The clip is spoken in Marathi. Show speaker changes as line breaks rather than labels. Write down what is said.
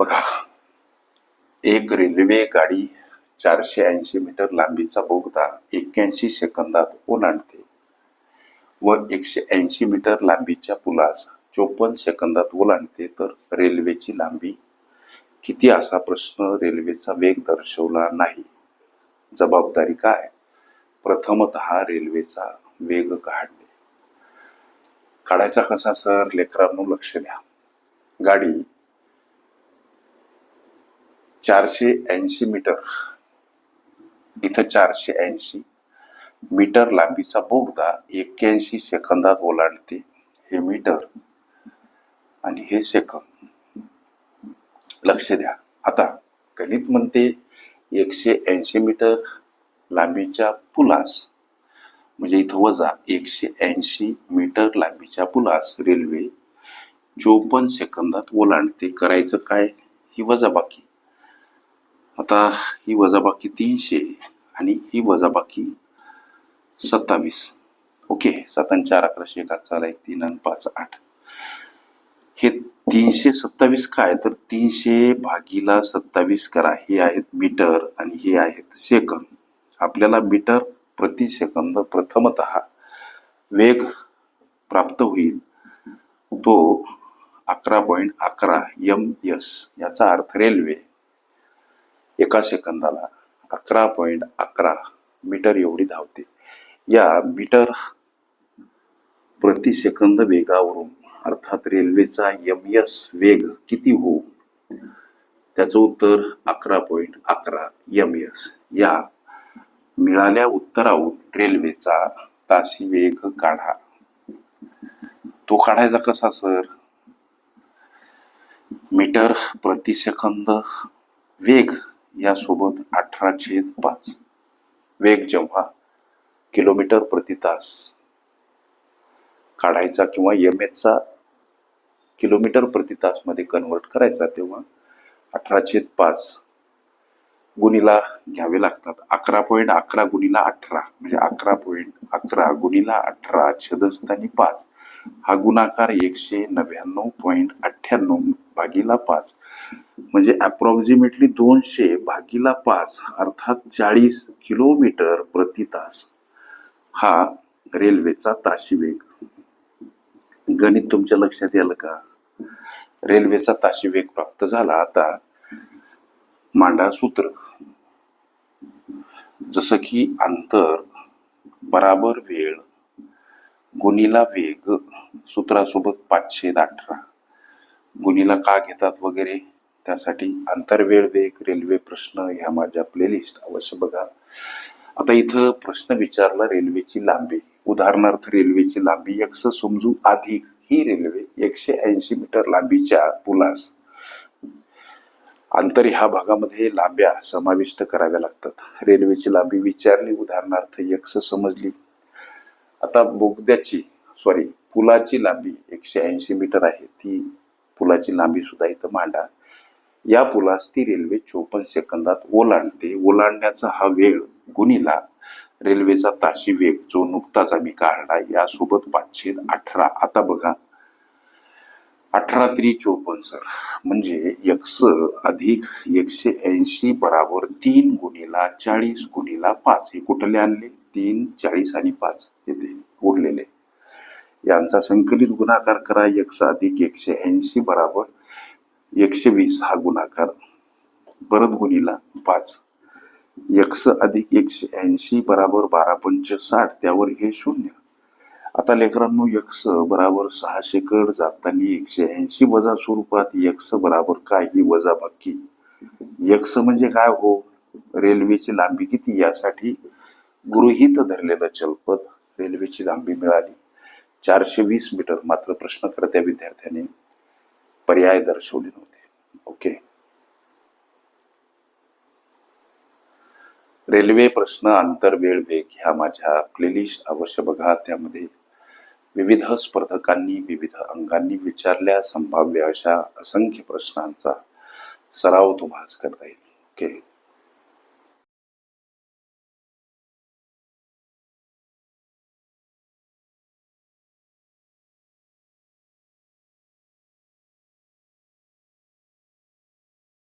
बघा एक रेल्वे गाडी चारशे ऐंशी मीटर लांबीचा बोगदा एक्क्याऐंशी सेकंदात ओलांडते व एकशे ऐंशी मीटर लांबीच्या पुलास चोपन्न सेकंदात ओलांडते तर रेल्वेची लांबी किती असा प्रश्न रेल्वेचा वेग दर्शवला नाही. जबाबदारी काय? प्रथमत रेल्वेचा वेग काढणे. काढायचा कसा सर? लेकरांनो लक्ष द्या. गाडी चारशे ऐंशी मीटर. इथं चारशे ऐंशी. मीटर लांबीचा बोगदा एक्क्याऐंशी सेकंदात ओलांडते. हे मीटर आणि हे सेकंद. लक्ष द्या. आता गणित म्हणते एकशे ऐंशी मीटर लांबीच्या पुलास म्हणजे इथं वजा एकशे ऐंशी मीटर लांबीच्या पुलास रेल्वे चोपन्न सेकंदात ओलांडते. करायचं काय? ही वजा बाकी आता ही वजाबाकी तीनशे आणि ही वजाबाकी सत्तावीस. ओके सात आणि चार अकराशे एक चार एक तीन आणि पाच आठ. हे तीनशे सत्तावीस काय तर तीनशे भागीला सत्तावीस करा. हे आहेत मीटर आणि हे आहेत सेकंद. आपल्याला मीटर प्रति सेकंद प्रथमत वेग प्राप्त होईल. तो अकरा पॉईंट अकरा एम एस याचा अर्थ रेल्वे. एका सेकंदाला अकरा पॉईंट अकरा मीटर एवढी धावते. या मीटर प्रति सेकंद वेगावरून अर्थात रेल्वेचा एम एस वेग किती हो त्याचं उत्तर अकरा पॉईंट अकरा एम एस. या मिळाल्या उत्तरावरून रेल्वेचा ताशी वेग काढा. तो काढायचा कसा सर? मीटर प्रति सेकंद वेग यासोबत अठरा छेद पाच. वेग जेव्हा किलोमीटर प्रति तास काढायचा किंवा एम एचचा किलोमीटर प्रति तासमध्ये कन्वर्ट करायचा तेव्हा अठरा छेद पाच गुणीला घ्यावे लागतात. अकरा पॉईंट अकरा गुणीला अठरा म्हणजे अकरा पॉईंट अकरा गुणीला अठरा छेदस्थानी पाच. हा गुणाकार एकशे नव्याण्णव पॉईंट अठ्ठ्याण्णव भागीला पाच. म्हणजे अप्रॉक्सिमेटली दोनशे भागीला पाच अर्थात चाळीस किलोमीटर प्रति तास. हा रेल्वेचा ताशी वेग गणित तुमच्या लक्षात आलं का? रेल्वेचा ताशी वेग प्राप्त झाला आता. मांडा सूत्र. जसं की अंतर बराबर वेळ गुणीला वेग सूत्रासोबत पाचशे अठरा. गुणीला का घेतात वगैरे त्यासाठी आंतरवेळ वेग रेल्वे प्रश्न ह्या माझ्या प्लेलिस्ट अवश्य बघा. आता इथं प्रश्न विचारला रेल्वेची लांबी. उदाहरणार्थ रेल्वेची लांबी एकस समजू अधिक. ही रेल्वे एकशे ऐंशी मीटर लांबीच्या पुलास. अंतर ह्या भागामध्ये लांब्या समाविष्ट कराव्या लागतात. रेल्वेची लांबी विचारली उदाहरणार्थ यक्ष समजली. आता बोगद्याची सॉरी पुलाची लांबी एकशे ऐंशी मीटर आहे. ती पुलाची लांबी सुद्धा इथं मांडा. या पुलास ती रेल्वे चोपन्न सेकंदात ओलांडते. ओलांडण्याचा हा वेळ गुणीला रेल्वेचा ताशी वेग जो नुकताच आम्ही काढला यासोबत पाचशे अठरा. आता बघा. अठरा त्री चोपन्न सर. म्हणजे एकस अधिक एकशे ऐंशी बराबर तीन गुणीला चाळीस गुणीला पाच. हे कुठले आणले? तीन चाळीस आणि पाच. येते उरलेले. यांचा संकलित गुणाकार करा. एकशे अधिक एकशे ऐंशी बराबर एकशे वीस हा गुणाकार. परत गुणीला पाच. एक्स अधिक एकशे ऐंशी बराबर बारा पंच साठ त्यावर हे शून्य. आता लेकरांनो एक्स बराबर सहाशे कड जाताना एकशे ऐंशी वजा स्वरूपात एक्स बराबर काय? ही वजा बाकी एक्स म्हणजे काय हो? रेल्वेची लांबी किती? यासाठी गृहीत धरलेलं चलपद रेल्वेची लांबी मिळाली. चारशे वीस मीटर मात्र प्रश्नकर्त्या विद्यार्थ्याने पर्याय दर्शवले नव्हते. ओके रेल्वे प्रश्न आंतरवेळ वेग ह्या माझ्या प्लेलिस्ट अवश्य बघा. त्यामध्ये विविध स्पर्धकांनी विविध अंगांनी विचारल्या. संभाव्य अशा असंख्य प्रश्नांचा सराव तुम्हाला करता येईल. ओके